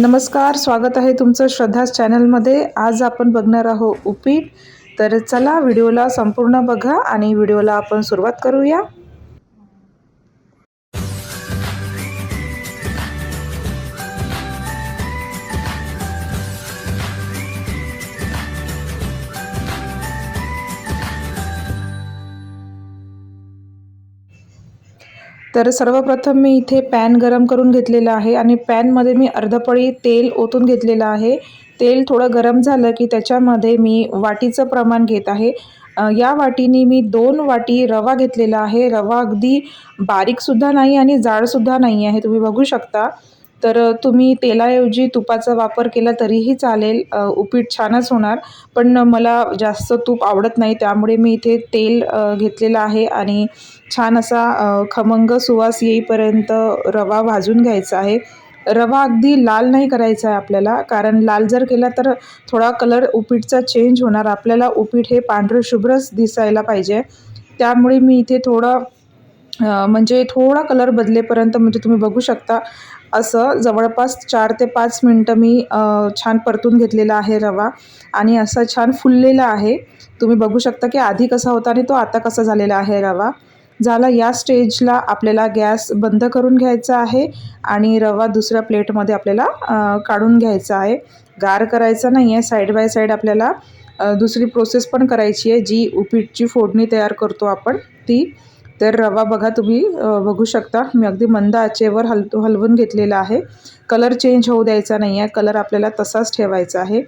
नमस्कार स्वागत आहे तुमचं श्रद्धाच चॅनलमध्ये. आज आपण बघणार आहोत उपीट. तर चला व्हिडिओला संपूर्ण बघा आणि व्हिडिओला आपण सुरुवात करूया. तर सर्वप्रथम मी इथे पॅन गरम करून घेतलेला आहे आणि पॅनमध्ये मी अर्धपळी तेल ओतून घेतलेलं आहे. तेल थोडं गरम झालं की त्याच्यामध्ये मी वाटीचं प्रमाण घेत आहे. या वाटीने मी दोन वाटी रवा घेतलेला आहे. रवा अगदी बारीकसुद्धा नाही आणि जाडसुद्धा नाही आहे. तुम्ही बघू शकता. तर तुम्ही तेलाऐवजी तुपाचा वापर केला तरीही चालेल. उपीट छानच होणार. पण मला जास्त तूप आवडत नाही. त्यामुळे मी इथे तेल घेतलेलं आहे आणि छान असा खमंग सुवास येईपर्यंत रवा भाजून घ्यायचा आहे. रवा अगदी लाल नाही करायचा आहे आपल्याला. कारण लाल जर केला तर थोडा कलर उपीटचा चेंज होणार. आपल्याला उपीट हे पांढरं शुभ्रच दिसायला पाहिजे. त्यामुळे मी इथे थोडं म्हणजे थोडा कलर बदलेपर्यंत म्हणजे तुम्ही बघू शकता. असं जवळपास चार ते पाच मिनटं मी छान परतून घेतलेला आहे रवा आणि असा छान फुललेला आहे. तुम्ही बघू शकता की आधी कसा होता आणि तो आता कसा झालेला आहे रवा. झाला या स्टेजला आपल्याला गॅस बंद करून घ्यायचा आहे आणि रवा दुसऱ्या प्लेटमध्ये आपल्याला काढून घ्यायचा आहे. गार करायचा नाही आहे साईड बाय साईड आपल्याला दुसरी प्रोसेस पण करायची आहे. जी उपीटची फोडणी तयार करतो आपण ती तर रवा बघा तुम्ही बघू शकता. मी अगदी मंद आचेवर हल हलवून घेतलेला आहे. कलर चेंज होऊ द्यायचा नाही आहे कलर आपल्याला तसाच ठेवायचा आहे.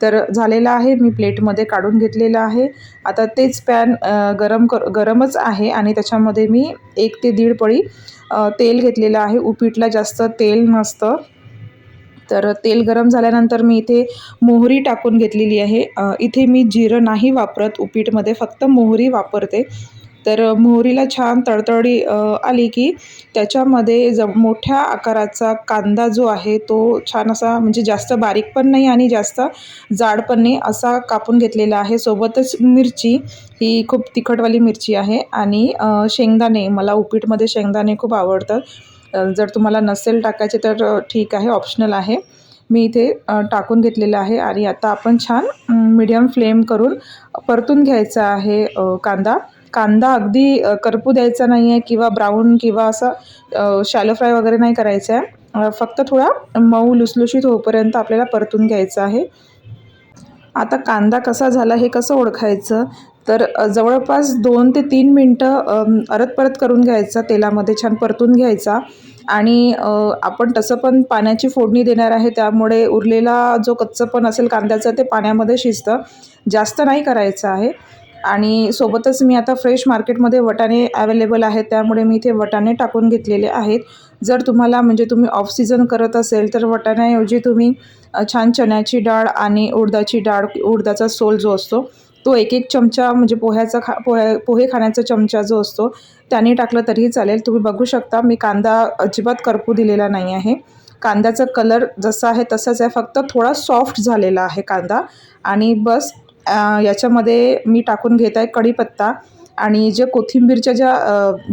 तर झालेला आहे. मी प्लेटमध्ये काढून घेतलेला आहे. आता तेच पॅन गरम कर गरमच आहे आणि त्याच्यामध्ये मी एक ते दीड पळी तेल घेतलेलं आहे. उपीटला जास्त तेल नसतं. तर तेल गरम झाल्यानंतर मी इथे मोहरी टाकून घेतलेली आहे. इथे मी जिरं नाही वापरत. उपीटमध्ये फक्त मोहरी वापरते. तर मोहरीला छान तडतडी आली की त्याच्यामध्ये ज मोठ्या आकाराचा कांदा जो आहे तो छान असा म्हणजे जास्त बारीक पण नाही आणि जास्त जाड पण नाही असा कापून घेतलेला आहे. सोबतच मिरची ही खूप तिखटवाली मिरची आहे आणि शेंगदाणे मला उपीटमध्ये शेंगदाणे खूप आवडतात. जर तुम्हाला नसेल टाकायचे तर ठीक आहे ऑप्शनल आहे. मी इथे टाकून घेतलेलं आहे आणि आता आपण छान मीडियम फ्लेम करून परतून घ्यायचा आहे कांदा. कांदा अगदी करपू द्यायचा नाही आहे किंवा ब्राऊन किंवा असं शॅलो फ्राय वगैरे नाही करायचं आहे फक्त थोडा मऊ लुसलुशीत होईपर्यंत आपल्याला परतून घ्यायचं आहे. आता कांदा कसा झाला हे कसं ओळखायचं? तर जवळपास दोन ते तीन मिनटं अरत परत करून घ्यायचा तेलामध्ये छान परतून घ्यायचा. आणि आपण तसं पण पाण्याची फोडणी देणार आहे त्यामुळे उरलेला जो कच्चं पण असेल कांद्याचं ते पाण्यामध्ये शिजतं. जास्त नाही करायचं आहे. आणि सोबतच मी आता फ्रेश मार्केटमध्ये वटाणे ॲवेलेबल आहेत त्यामुळे मी इथे वटाणे टाकून घेतलेले आहेत. जर तुम्हाला म्हणजे तुम्ही ऑफ सीझन करत असेल तर वटाण्याऐवजी तुम्ही छान चण्याची डाळ आणि उडदाची डाळ उडदाचा सोल जो असतो तो एक एक चमचा म्हणजे पोह्याचा खा पोह्या पोहे खाण्याचा चमचा जो असतो त्याने टाकलं तरीही चालेल. तुम्ही बघू शकता मी कांदा अजिबात करपू दिलेला नाही आहे. कांद्याचा कलर जसा आहे तसाच आहे फक्त थोडा सॉफ्ट झालेला आहे कांदा. आणि बस याच्यामध्ये मी टाकून घेत आहे कढीपत्ता आणि जे कोथिंबीरच्या ज्या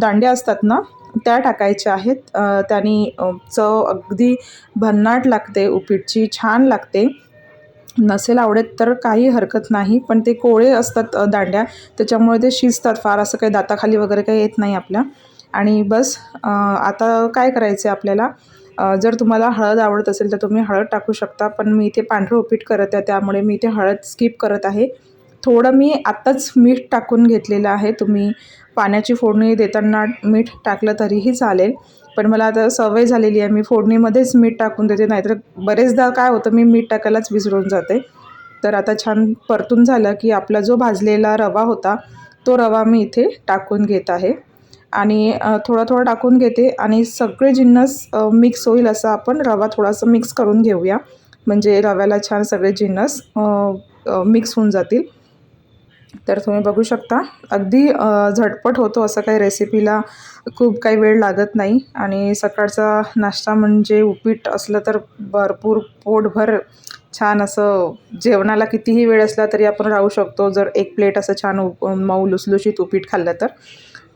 दांड्या असतात ना त्या टाकायच्या आहेत. त्यानी त्याने चव अगदी भन्नाट लागते उपीटची छान लागते. नसेल आवडत तर काही हरकत नाही पण ते कोळे असतात दांड्या त्याच्यामुळे ते शिजतात. फार असं काही दाताखाली वगैरे काही येत नाही आपल्या. आणि बस आता काय करायचं आहे आपल्याला? जर तुम्हाला हळद आवडत असेल तर तुम्ही हळद टाकू शकता पण मी इथे पांढरं उपीट करत आहे त्यामुळे मी इथे हळद स्किप करत आहे. थोडं मी आत्ताच मीठ टाकून घेतलेलं आहे तुम्ही पाण्याची फोडणी देताना मीठ टाकलं तरीही चालेल पण मला आता सवय झालेली आहे मी फोडणीमध्येच मीठ टाकून देते नाहीतर बरेचदा काय होतं मी मीठ टाकायलाच विसरून जाते. तर आता छान परतून झालं की आपला जो भाजलेला रवा होता तो रवा मी इथे टाकून घेत आहे. आणि थोडा थोडा टाकून घेते आणि सगळे जिन्नस मिक्स होईल असं आपण रवा थोडासा मिक्स करून घेऊया. म्हणजे रव्याला छान सगळे जिन्नस मिक्स होऊन जातील. तर तुम्ही बघू शकता अगदी झटपट होतो असं काही रेसिपीला खूप काही वेळ लागत नाही. आणि सकाळचा नाश्ता म्हणजे उपीट असलं तर भरपूर पोटभर छान असं जेवणाला कितीही वेळ असला तरी आपण राहू शकतो. जर एक प्लेट असं छान उप मऊ लुसलुशीत उपीट खाल्लं तर.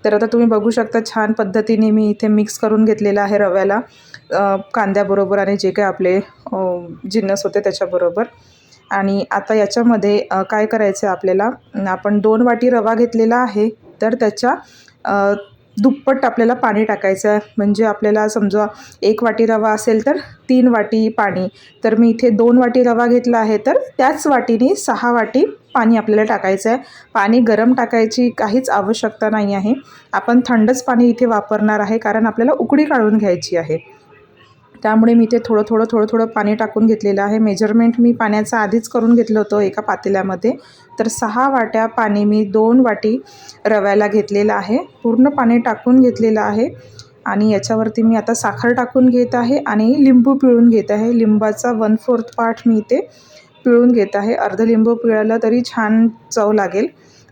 तर आता तुम्ही बघू शकता छान पद्धतीने मी इथे मिक्स करून घेतलेलं आहे रव्याला कांद्याबरोबर आणि जे काही आपले जिन्नस होते त्याच्याबरोबर. आणि आता याच्यामध्ये काय करायचं आहे आपल्याला? आपण दोन वाटी रवा घेतलेला आहे तर त्याच्या दुप्पट आपल्याला पाणी टाकायचं आहे. म्हणजे आपल्याला समजा एक वाटी रवा असेल तर तीन वाटी पाणी. तर मी इथे दोन वाटी रवा घेतला आहे तर त्याच वाटीने सहा वाटी पाणी आपल्याला टाकायचं आहे. पाणी गरम टाकायची काहीच आवश्यकता नाही आहे. आपण थंडच पाणी इथे वापरणार आहे कारण आपल्याला उकडी काढून घ्यायची आहे. त्यामुळे मी इथे थोडं थोडं थोडं थोडं पाणी टाकून घेतलेलं आहे. मेजरमेंट मी पाण्याचं आधीच करून घेतलं होतं एका पातेल्यामध्ये. तर सहा वाट्या पाणी मी दोन वाटी रव्याला घेतलेलं आहे. पूर्ण पाणी टाकून घेतलेलं आहे. आणि याच्यावरती मी आता साखर टाकून घेत आहे आणि लिंबू पिळून घेत आहे. लिंबाचा वन फोर्थ पार्ट मी इथे पिळून घेत आहे. अर्ध लिंबू पिळायला तरी छान चव लागेल.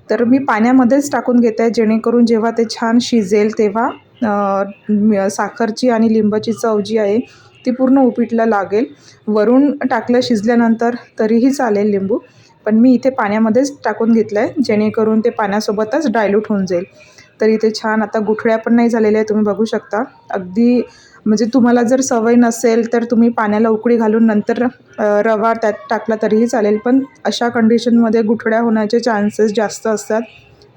तर मी पाण्यामध्येच टाकून घेत आहे. जेणेकरून जेव्हा ते छान शिजेल तेव्हा साखरची आणि लिंबाची चव जी आहे ती पूर्ण उपीटला लागेल. वरून टाकलं शिजल्यानंतर तरीही चालेल लिंबू. पण मी इथे पाण्यामध्येच टाकून घेतलं आहे जेणेकरून ते पाण्यासोबतच डायल्यूट होऊन जाईल. तर इथे छान आता गुठळ्या पण नाही झालेल्या आहे तुम्ही बघू शकता. अगदी म्हणजे तुम्हाला जर सवय नसेल तर तुम्ही पाण्याला उकळी घालून नंतर रवा त्यात टाकला तरीही चालेल. पण अशा कंडिशनमध्ये गुठळ्या होण्याचे चान्सेस जास्त असतात.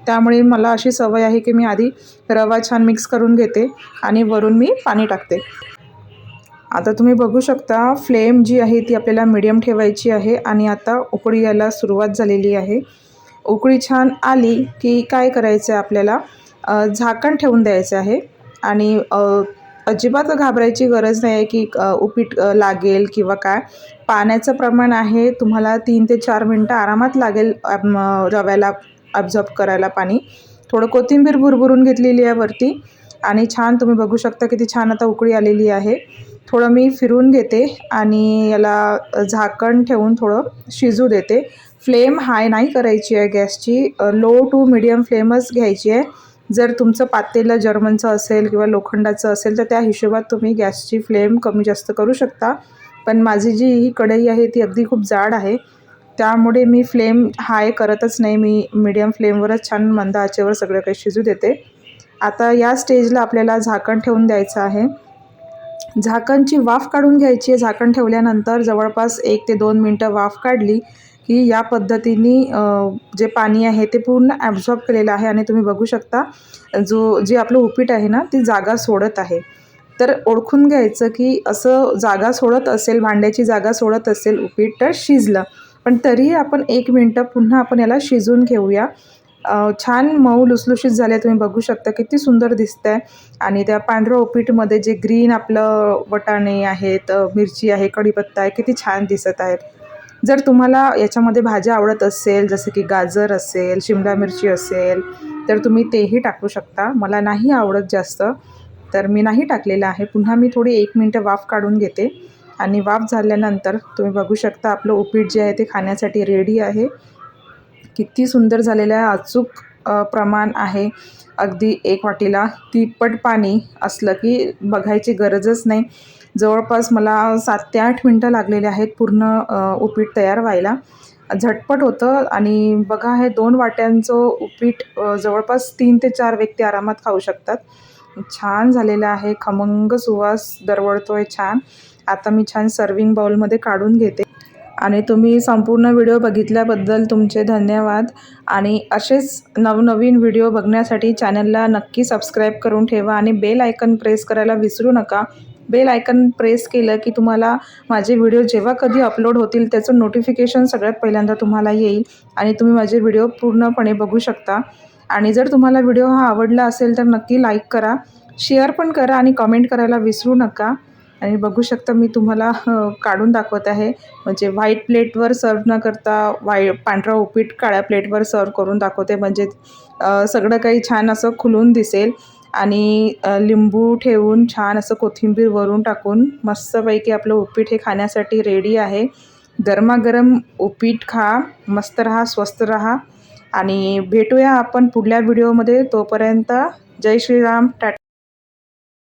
त्यामुळे मला अशी सवय आहे की मी आधी रवा छान मिक्स करून घेते आणि वरून मी पाणी टाकते. आता तुम्ही बघू शकता फ्लेम जी आहे ती आपल्याला मिडियम ठेवायची आहे आणि आता उकळी यायला सुरुवात झालेली आहे. उकळी छान आली की काय करायचं आहे आपल्याला झाकण ठेवून द्यायचं आहे आणि अजिबात घाबरायची गरज नाही आहे की उपीट लागेल किंवा काय. पाण्याचं प्रमाण आहे तुम्हाला तीन ते चार मिनटं आरामात लागेल रव्याला ॲब्झॉर्ब करायला पाणी. थोडं कोथिंबीर भुरभुरून घेतलेली आहे वरती आणि छान तुम्ही बघू शकता किती छान आता उकळी आलेली आहे. थोडं मी फिरून घेते आणि याला झाकण ठेवून थोडं शिजू देते. फ्लेम हाय नाही करायची आहे गॅसची. लो टू मिडियम फ्लेमच घ्यायची आहे. जर तुमचं पातेलं जर्मनचं असेल किंवा लोखंडाचं असेल तर त्या हिशोबात तुम्ही गॅसची फ्लेम कमी जास्त करू शकता. पण माझी जी ही कढई आहे ती अगदी खूप जाड आहे. त्यामुळे मी फ्लेम हाय करतच नाही. मी मिडियम फ्लेमवरच छान मंद आचेवर सगळं काही शिजू देते. आता या स्टेजला आपल्याला झाकण ठेवून द्यायचं आहे. झाकणची वाफ काढून घ्यायची आहे. झाकण ठेवल्यानंतर जवळपास एक ते दोन मिनटं वाफ काढली की या पद्धतीने जे पाणी आहे ते पूर्ण ॲब्झॉर्ब केलेलं आहे आणि तुम्ही बघू शकता जो जे आपलं उपीट आहे ना ती जागा सोडत आहे. तर ओळखून घ्यायचं की असं जागा सोडत असेल भांड्याची जागा सोडत असेल उपीट तर शिजलं. पण तरीही आपण एक मिनटं पुन्हा आपण याला शिजून घेऊया. छान मऊ लुसलुशीत झाले तुम्ही बघू शकता किती सुंदर दिसत आहे आणि त्या पांढऱ्या उपीटमध्ये जे ग्रीन आपलं वटाणे आहेत मिरची आहे कढीपत्ता आहे किती छान दिसत आहेत. जर तुम्हाला याच्यामध्ये भाज्या आवडत असेल जसं की गाजर असेल शिमला मिरची असेल तर तुम्ही तेही टाकू शकता. मला नाही आवडत जास्त तर मी नाही टाकलेलं आहे. पुन्हा मी थोडी एक मिनटं वाफ काढून घेते. आणि वाफ झाल्यानंतर तुम्ही बघू शकता आपलं उपीट जे आहे ते खाण्यासाठी रेडी आहे. किती सुंदर झालेलं आहे अचूक प्रमाण आहे. अगदी एक वाटीला तिप्पट पाणी असलं की बघायची गरजच नाही. जवळपास मला सात ते आठ मिनटं लागलेले आहेत पूर्ण उपीट तयार व्हायला. झटपट होतं आणि बघा हे दोन वाट्यांचं उपीट जवळपास तीन ते चार व्यक्ती आरामात खाऊ शकतात. छान झालेलं आहे. खमंग सुवास दरवळतो आहे छान. आता मी छान सर्विंग बाउलमध्ये काढून घेते. आणि तुम्ही संपूर्ण व्हिडिओ बघितल्याबद्दल तुमचे धन्यवाद. आणि असेच नवनवीन व्हिडिओ बघण्यासाठी चॅनलला नक्की सबस्क्राईब करून ठेवा आणि बेल आयकन प्रेस करायला विसरू नका. बेल आयकन प्रेस केलं की तुम्हाला माझे व्हिडिओ जेव्हा कधी अपलोड होतील त्याचं नोटिफिकेशन सगळ्यात पहिल्यांदा तुम्हाला येईल आणि तुम्ही माझे व्हिडिओ पूर्णपणे बघू शकता. आणि जर तुम्हाला व्हिडिओ हा आवडला असेल तर नक्की लाईक करा शेअर पण करा आणि कमेंट करायला विसरू नका. आणि बघू शकता मी तुम्हाला काढून दाखवत आहे. म्हणजे व्हाईट प्लेटवर सर्व न करता वाय पांढरा उपीट काळ्या प्लेटवर सर्व करून दाखवते. म्हणजे सगळं काही छान असं खुलून दिसेल. आणि लिंबू ठेवून छान असं कोथिंबीर वरून टाकून मस्तपैकी आपलं उपीट हे खाण्यासाठी रेडी आहे. गरमागरम उपीट खा मस्त राहा स्वस्त राहा. आणि भेटूया आपण पुढल्या व्हिडिओमध्ये तोपर्यंत जय श्रीराम टाटा.